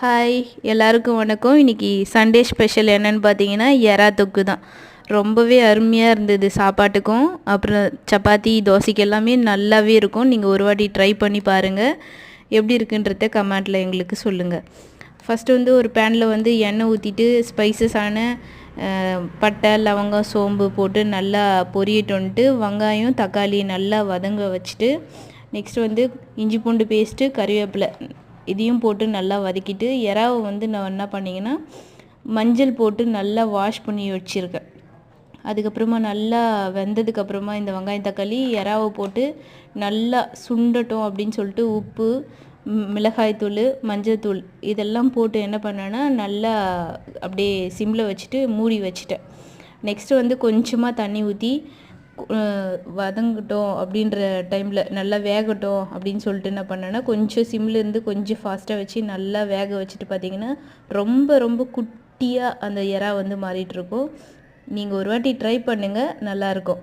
Hi எல்லாருக்கும் வணக்கம். இன்றைக்கி சண்டே ஸ்பெஷல் என்னன்னு பார்த்தீங்கன்னா எறா தொக்கு தான். ரொம்பவே அருமையாக இருந்தது சாப்பாட்டுக்கும். அப்புறம் சப்பாத்தி தோசைக்கு எல்லாமே நல்லாவே இருக்கும். நீங்கள் ஒரு வாட்டி ட்ரை பண்ணி பாருங்கள் எப்படி இருக்குன்றத கமெண்ட்டில் எங்களுக்கு சொல்லுங்கள் ஃபஸ்ட்டு வந்து ஒரு பேனில் வந்து எண்ணெய் ஊற்றிட்டு ஸ்பைசஸான பட்டை லவங்கம் சோம்பு போட்டு நல்லா பொரியட்டோன்ட்டு வெங்காயம் தக்காளி நல்லா வதங்க வச்சுட்டு நெக்ஸ்ட் வந்து இஞ்சி பூண்டு பேஸ்ட்டு கறிவேப்பிலை. இதையும் போட்டு நல்லா வதக்கிட்டு இறாவை வந்து நான் என்ன பண்ணிங்கன்னா மஞ்சள் போட்டு நல்லா வாஷ் பண்ணி வச்சுருக்கேன். அதுக்கப்புறமா நல்லா வெந்ததுக்கப்புறமா இந்த வெங்காயம் தக்காளி இறாவை போட்டு நல்லா சுண்டட்டும் அப்படின்னு சொல்லிட்டு உப்பு மிளகாய்த்தூள் மஞ்சள்தூள் இதெல்லாம் போட்டு என்ன பண்ணேன்னா நல்லா அப்படியே சிம்மில் வச்சுட்டு மூடி வச்சுட்டேன். நெக்ஸ்ட்டு வந்து கொஞ்சமாக தண்ணி ஊற்றி வதங்கட்டும் அப்படின்ற டைமில் நல்லா வேகட்டும் அப்படின்னு சொல்லிட்டு என்ன பண்ணேன்னா கொஞ்சம் சிம்லேருந்து கொஞ்சம் ஃபாஸ்ட்டாக வச்சு நல்லா வேக வச்சுட்டு பார்த்தீங்கன்னா ரொம்ப ரொம்ப குட்டியாக அந்த எறா வந்து மாறிட்டுருக்கும் நீங்கள் ஒரு வாட்டி ட்ரை பண்ணுங்கள் நல்லாயிருக்கும்